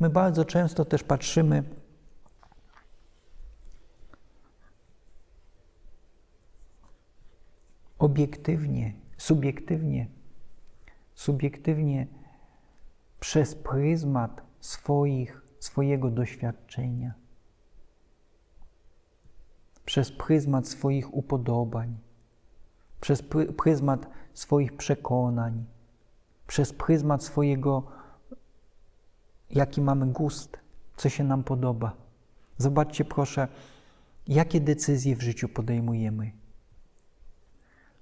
My bardzo często też patrzymy obiektywnie, subiektywnie, subiektywnie przez pryzmat swoich, swojego doświadczenia, przez pryzmat swoich upodobań, przez pry- pryzmat swoich przekonań, przez pryzmat swojego, jaki mamy gust, co się nam podoba. Zobaczcie proszę, jakie decyzje w życiu podejmujemy.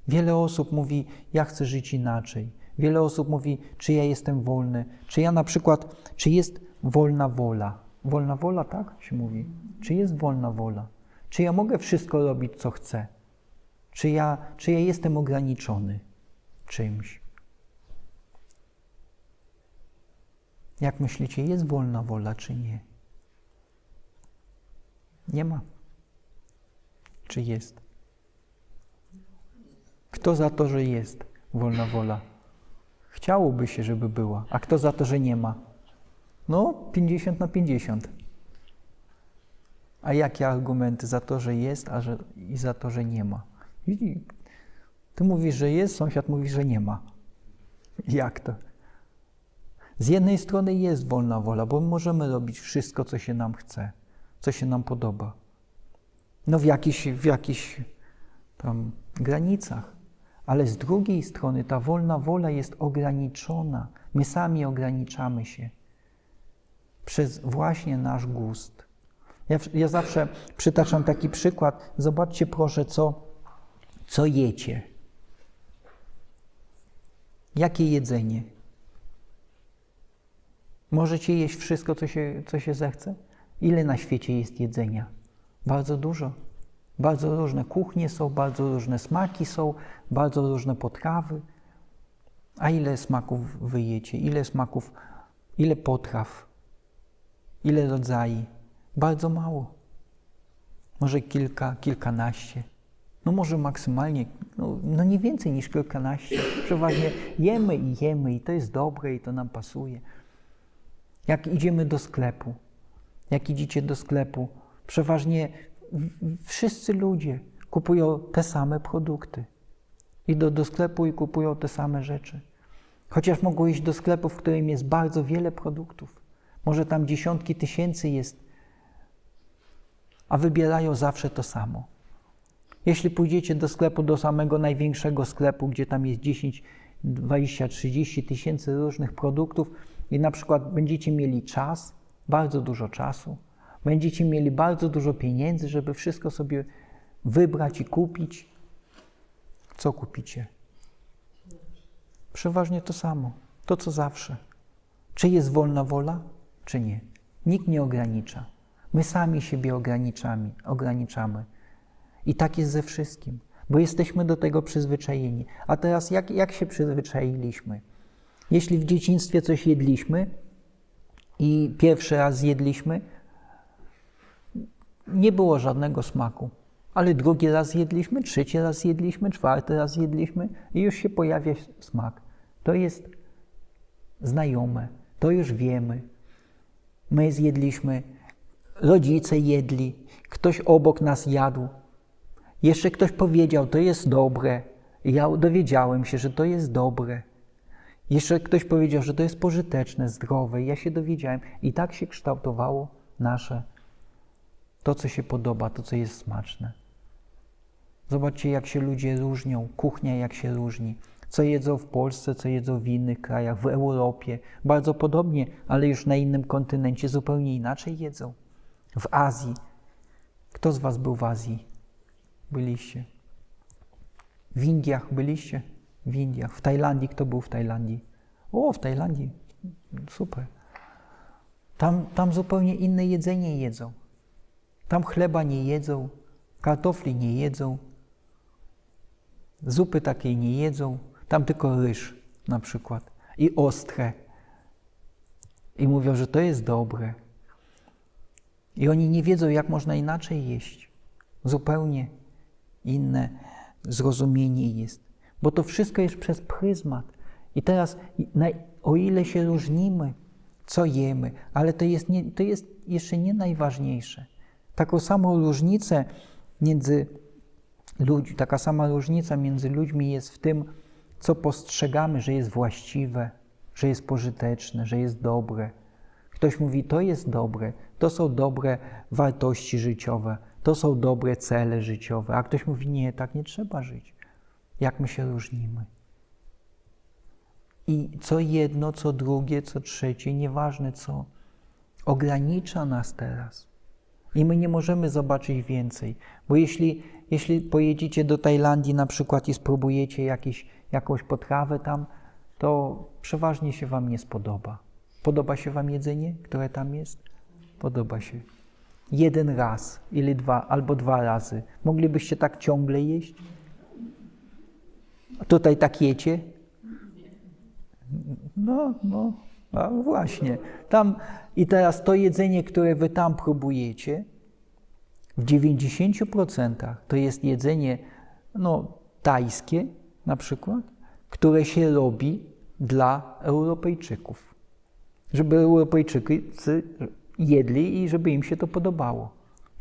Wiele osób mówi, ja chcę żyć inaczej. Wiele osób mówi, czy ja jestem wolny, czy ja na przykład, czy jest wolna wola. Wolna wola, tak się mówi? Czy jest wolna wola? Czy ja mogę wszystko robić, co chcę? Czy ja, czy ja jestem ograniczony czymś? Jak myślicie, jest wolna wola, czy nie? Nie ma. Czy jest? Kto za to, że jest wolna wola? Chciałoby się, żeby była. A kto za to, że nie ma? No, 50 na 50. A jakie argumenty za to, że jest, a że, i za to, że nie ma? Ty mówisz, że jest, sąsiad mówi, że nie ma. Jak to? Z jednej strony jest wolna wola, bo możemy robić wszystko, co się nam chce, co się nam podoba. No w jakichś, w jakichś tam granicach. Ale z drugiej strony ta wolna wola jest ograniczona. My sami ograniczamy się przez właśnie nasz gust. Ja, ja zawsze przytaczam taki przykład. Zobaczcie proszę, co, co jecie. Jakie jedzenie? Możecie jeść wszystko, co się, co się zechce? Ile na świecie jest jedzenia? Bardzo dużo. Bardzo różne kuchnie są, bardzo różne smaki są, bardzo różne potrawy. A ile smaków wyjecie? Ile smaków, ile potraw? Ile rodzajów? Bardzo mało. Może kilka, kilkanaście. No może maksymalnie, no, no nie więcej niż kilkanaście. Przeważnie jemy i jemy i to jest dobre i to nam pasuje. Jak idziemy do sklepu, jak idziecie do sklepu, przeważnie wszyscy ludzie kupują te same produkty. Idą do sklepu i kupują te same rzeczy. Chociaż mogą iść do sklepu, w którym jest bardzo wiele produktów. Może tam dziesiątki tysięcy jest, a wybierają zawsze to samo. Jeśli pójdziecie do sklepu, do samego największego sklepu, gdzie tam jest 10, 20, 30 tysięcy różnych produktów i na przykład będziecie mieli czas, bardzo dużo czasu, będziecie mieli bardzo dużo pieniędzy, żeby wszystko sobie wybrać i kupić, co kupicie? Przeważnie to samo, to co zawsze. Czy jest wolna wola, czy nie? Nikt nie ogranicza. My sami siebie ograniczamy, ograniczamy. I tak jest ze wszystkim, bo jesteśmy do tego przyzwyczajeni. A teraz jak, jak się przyzwyczailiśmy? Jeśli w dzieciństwie coś jedliśmy i pierwszy raz zjedliśmy, nie było żadnego smaku. Ale drugi raz jedliśmy, trzeci raz jedliśmy, czwarty raz jedliśmy i już się pojawia smak. To jest znajome, to już wiemy. My zjedliśmy, rodzice jedli, ktoś obok nas jadł. Jeszcze ktoś powiedział, to jest dobre. Ja dowiedziałem się, że to jest dobre. Jeszcze ktoś powiedział, że to jest pożyteczne, zdrowe. Ja się dowiedziałem. I tak się kształtowało nasze, to co się podoba, to co jest smaczne. Zobaczcie, jak się ludzie różnią, kuchnia jak się różni. Co jedzą w Polsce, co jedzą w innych krajach, w Europie. Bardzo podobnie, ale już na innym kontynencie zupełnie inaczej jedzą. W Azji. Kto z Was był w Azji? Byliście. W Indiach byliście? W Indiach. W Tajlandii kto był w Tajlandii? O, w Tajlandii. Super. Tam, tam zupełnie inne jedzenie jedzą. Tam chleba nie jedzą, kartofli nie jedzą, zupy takiej nie jedzą, tam tylko ryż na przykład i ostre. I mówią, że to jest dobre. I oni nie wiedzą, jak można inaczej jeść. Zupełnie inne zrozumienie jest. Bo to wszystko jest przez pryzmat. I teraz, o ile się różnimy co jemy, ale to jest, nie, to jest jeszcze nie najważniejsze. Taką samą różnicę między ludźmi, taka sama różnica między ludźmi jest w tym, co postrzegamy, że jest właściwe, że jest pożyteczne, że jest dobre. Ktoś mówi, to jest dobre, to są dobre wartości życiowe, to są dobre cele życiowe, a ktoś mówi, nie, tak nie trzeba żyć. Jak my się różnimy? I co jedno, co drugie, co trzecie, nieważne co, ogranicza nas teraz. I my nie możemy zobaczyć więcej, bo jeśli, jeśli pojedziecie do Tajlandii na przykład i spróbujecie jakiś, jakąś potrawę tam, to przeważnie się Wam nie spodoba. Podoba się Wam jedzenie, które tam jest? Podoba się. Jeden raz, dwa, albo dwa razy. Moglibyście tak ciągle jeść? Tutaj tak jecie? No, no, a właśnie. Tam i teraz to jedzenie, które wy tam próbujecie, w 90% to jest jedzenie no, tajskie na przykład, które się robi dla Europejczyków. Żeby Europejczycy jedli i żeby im się to podobało,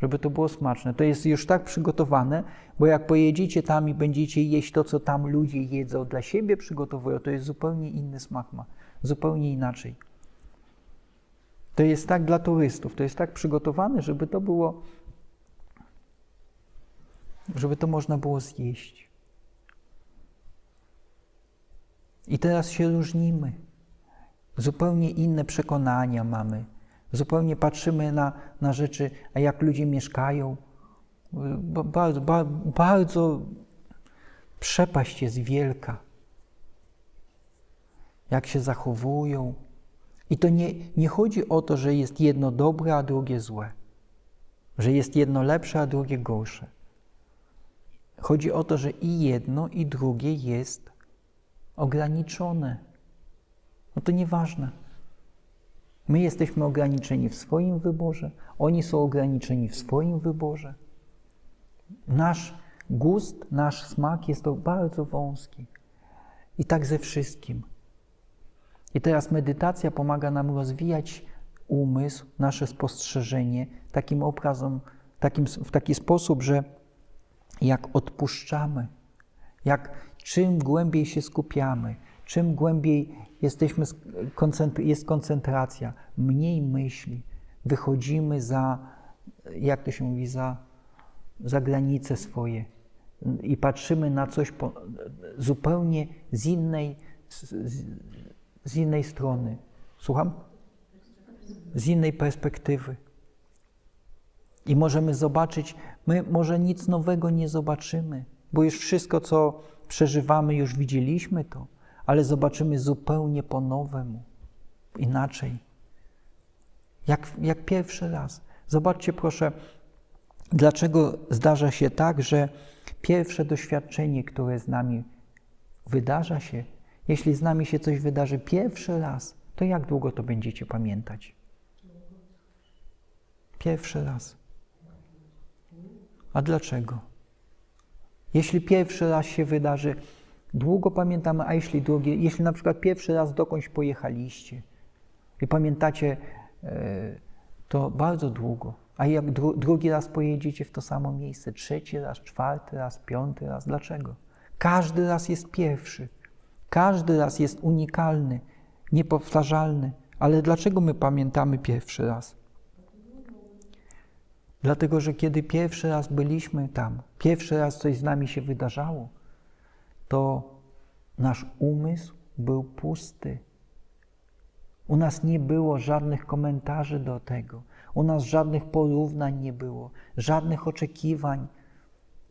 żeby to było smaczne. To jest już tak przygotowane, bo jak pojedziecie tam i będziecie jeść to, co tam ludzie jedzą, dla siebie przygotowują, to jest zupełnie inny smak ma, zupełnie inaczej. To jest tak dla turystów, to jest tak przygotowane, żeby to było, żeby to można było zjeść. I teraz się różnimy. Zupełnie inne przekonania mamy. Zupełnie patrzymy na, na rzeczy, a jak ludzie mieszkają. Bardzo, bardzo, bardzo przepaść jest wielka. Jak się zachowują. I to nie, nie chodzi o to, że jest jedno dobre, a drugie złe. Że jest jedno lepsze, a drugie gorsze. Chodzi o to, że i jedno, i drugie jest ograniczone. No to nieważne. My jesteśmy ograniczeni w swoim wyborze, oni są ograniczeni w swoim wyborze. Nasz gust, nasz smak jest bardzo wąski. I tak ze wszystkim. I teraz medytacja pomaga nam rozwijać umysł, nasze spostrzeżenie takim obrazem, takim, w taki sposób, że jak odpuszczamy, jak czym głębiej się skupiamy, czym głębiej jesteśmy, jest koncentracja, mniej myśli, wychodzimy za, jak to się mówi, za, za granice swoje i patrzymy na coś po, zupełnie z innej, z, z innej strony. Słucham? Z innej perspektywy. I możemy zobaczyć, my może nic nowego nie zobaczymy, bo już wszystko, co przeżywamy, już widzieliśmy to, ale zobaczymy zupełnie po nowemu, inaczej. Jak, jak pierwszy raz. Zobaczcie proszę, dlaczego zdarza się tak, że pierwsze doświadczenie, które z nami wydarza się, jeśli z nami się coś wydarzy pierwszy raz, to jak długo to będziecie pamiętać? Pierwszy raz. A dlaczego? Jeśli pierwszy raz się wydarzy, długo pamiętamy, a jeśli drugi, jeśli na przykład pierwszy raz dokądś pojechaliście i pamiętacie e, to bardzo długo, a jak dru, drugi raz pojedziecie w to samo miejsce, trzeci raz, czwarty raz, piąty raz, dlaczego? Każdy raz jest pierwszy. Każdy raz jest unikalny, niepowtarzalny, ale dlaczego my pamiętamy pierwszy raz? Dlatego, że kiedy pierwszy raz byliśmy tam, pierwszy raz coś z nami się wydarzało, to nasz umysł był pusty. U nas nie było żadnych komentarzy do tego, u nas żadnych porównań nie było, żadnych oczekiwań.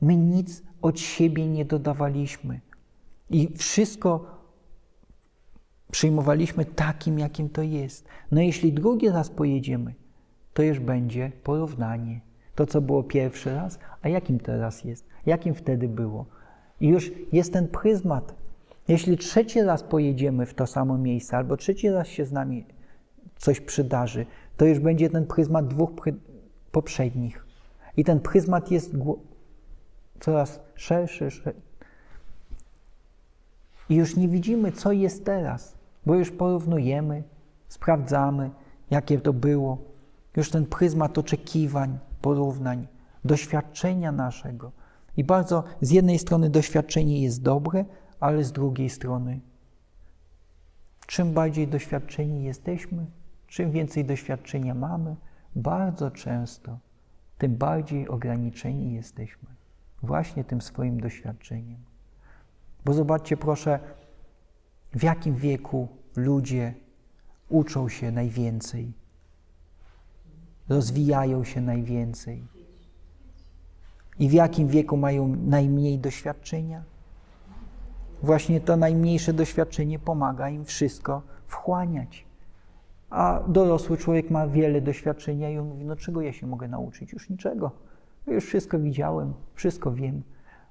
My nic od siebie nie dodawaliśmy. I wszystko przyjmowaliśmy takim, jakim to jest. No jeśli drugi raz pojedziemy, to już będzie porównanie. To, co było pierwszy raz, a jakim teraz jest, jakim wtedy było. I już jest ten pryzmat. Jeśli trzeci raz pojedziemy w to samo miejsce, albo trzeci raz się z nami coś przydarzy, to już będzie ten pryzmat dwóch poprzednich. I ten pryzmat jest coraz szerszy, szerszy. I już nie widzimy, co jest teraz, bo już porównujemy, sprawdzamy, jakie to było. Już ten pryzmat oczekiwań, porównań, doświadczenia naszego. I bardzo z jednej strony doświadczenie jest dobre, ale z drugiej strony, czym bardziej doświadczeni jesteśmy, czym więcej doświadczenia mamy, bardzo często tym bardziej ograniczeni jesteśmy właśnie tym swoim doświadczeniem. Bo zobaczcie, proszę, w jakim wieku ludzie uczą się najwięcej, rozwijają się najwięcej i w jakim wieku mają najmniej doświadczenia. Właśnie to najmniejsze doświadczenie pomaga im wszystko wchłaniać. A dorosły człowiek ma wiele doświadczenia i on mówi, no czego ja się mogę nauczyć? Już niczego. Już wszystko widziałem, wszystko wiem.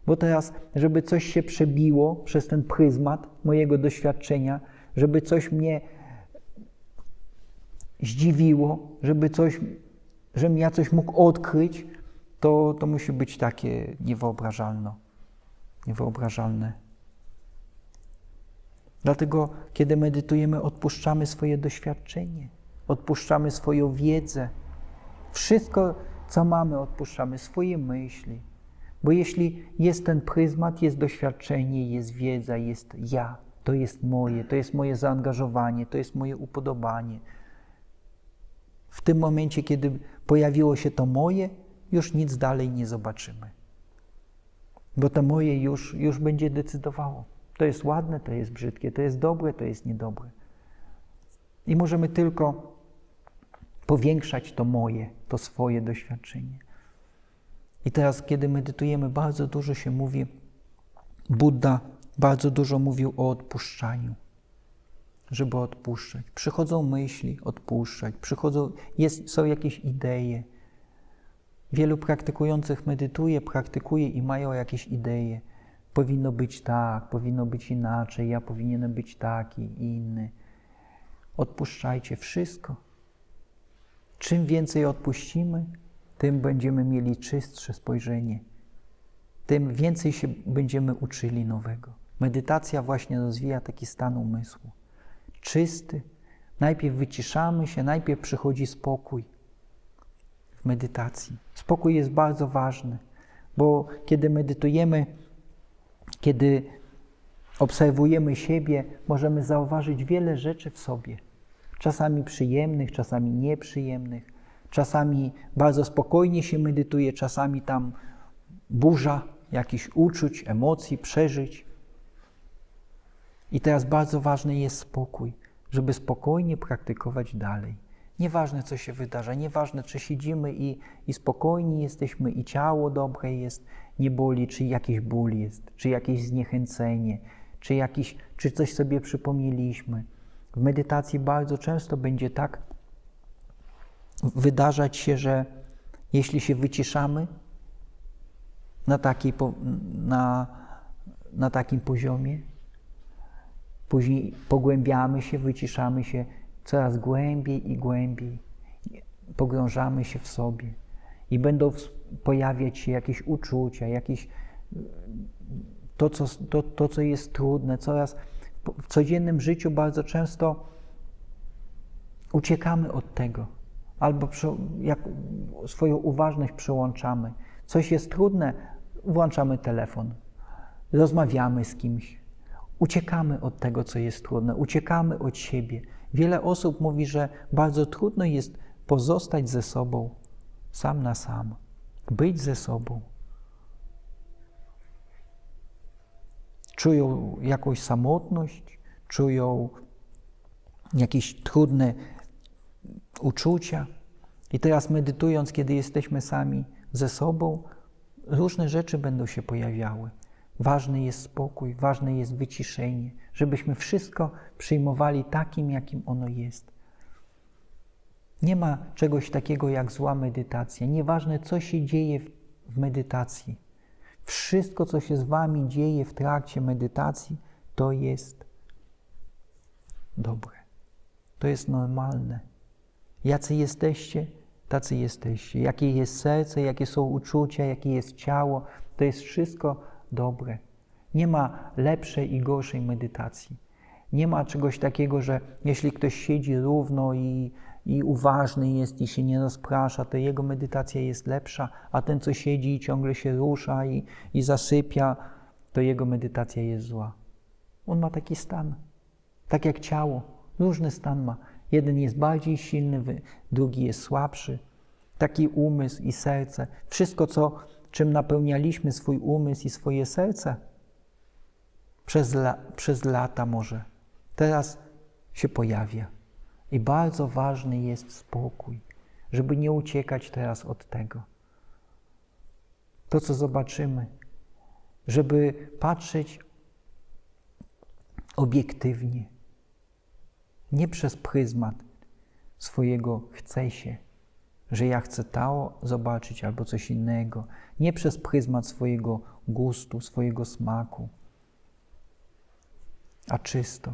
Bo teraz, żeby coś się przebiło przez ten pryzmat mojego doświadczenia, żeby coś mnie zdziwiło, żeby coś, żebym ja coś mógł odkryć, to, to musi być takie niewyobrażalne. Niewyobrażalne. Dlatego, kiedy medytujemy, odpuszczamy swoje doświadczenie, odpuszczamy swoją wiedzę. Wszystko, co mamy, odpuszczamy, swoje myśli. Bo jeśli jest ten pryzmat, jest doświadczenie, jest wiedza, jest ja, to jest moje, to jest moje zaangażowanie, to jest moje upodobanie. W tym momencie, kiedy pojawiło się to moje, już nic dalej nie zobaczymy. Bo to moje już, już będzie decydowało. To jest ładne, to jest brzydkie, to jest dobre, to jest niedobre. I możemy tylko powiększać to moje, to swoje doświadczenie. I teraz, kiedy medytujemy, bardzo dużo się mówi, Buddha bardzo dużo mówił o odpuszczaniu, żeby odpuszczać. Przychodzą myśli, odpuszczać, przychodzą, jest, są jakieś idee. Wielu praktykujących medytuje, praktykuje i mają jakieś idee. Powinno być tak, powinno być inaczej, ja powinienem być taki i inny. Odpuszczajcie wszystko. Czym więcej odpuścimy, tym będziemy mieli czystsze spojrzenie, tym więcej się będziemy uczyli nowego. Medytacja właśnie rozwija taki stan umysłu. Czysty. Najpierw wyciszamy się, najpierw przychodzi spokój medytacji. Spokój jest bardzo ważny, bo kiedy medytujemy, kiedy obserwujemy siebie, możemy zauważyć wiele rzeczy w sobie. Czasami przyjemnych, czasami nieprzyjemnych. Czasami bardzo spokojnie się medytuje, czasami tam burza jakichś uczuć, emocji, przeżyć. I teraz bardzo ważny jest spokój, żeby spokojnie praktykować dalej. Nieważne, co się wydarza, nieważne, czy siedzimy i, i spokojni jesteśmy, i ciało dobre jest, nie boli, czy jakiś ból jest, czy jakieś zniechęcenie, czy, jakiś, czy coś sobie przypomnieliśmy. W medytacji bardzo często będzie tak wydarzać się, że jeśli się wyciszamy na, takiej, na, na takim poziomie, później pogłębiamy się, wyciszamy się coraz głębiej i głębiej, pogrążamy się w sobie i będą pojawiać się jakieś uczucia, jakieś to, co, to, to, co jest trudne, coraz w codziennym życiu bardzo często uciekamy od tego, albo jak swoją uważność przełączamy. Coś jest trudne, włączamy telefon, rozmawiamy z kimś, uciekamy od tego, co jest trudne, uciekamy od siebie. Wiele osób mówi, że bardzo trudno jest pozostać ze sobą sam na sam, być ze sobą. Czują jakąś samotność, czują jakieś trudne uczucia. I teraz medytując, kiedy jesteśmy sami ze sobą, różne rzeczy będą się pojawiały. Ważny jest spokój, ważne jest wyciszenie, żebyśmy wszystko przyjmowali takim, jakim ono jest. Nie ma czegoś takiego jak zła medytacja. Nieważne, co się dzieje w medytacji. Wszystko, co się z Wami dzieje w trakcie medytacji, to jest dobre. To jest normalne. Jacy jesteście, tacy jesteście. Jakie jest serce, jakie są uczucia, jakie jest ciało, to jest wszystko dobre. Nie ma lepszej i gorszej medytacji. Nie ma czegoś takiego, że jeśli ktoś siedzi równo i, i uważny jest i się nie rozprasza, to jego medytacja jest lepsza, a ten, co siedzi i ciągle się rusza i, i zasypia, to jego medytacja jest zła. On ma taki stan, tak jak ciało, różny stan ma. Jeden jest bardziej silny, drugi jest słabszy. Taki umysł i serce, wszystko, co, czym napełnialiśmy swój umysł i swoje serce przez, la, przez lata może, teraz się pojawia. I bardzo ważny jest spokój, żeby nie uciekać teraz od tego. To, co zobaczymy, żeby patrzeć obiektywnie, nie przez pryzmat swojego chce się, że ja chcę to zobaczyć albo coś innego, nie przez pryzmat swojego gustu, swojego smaku, a czysto.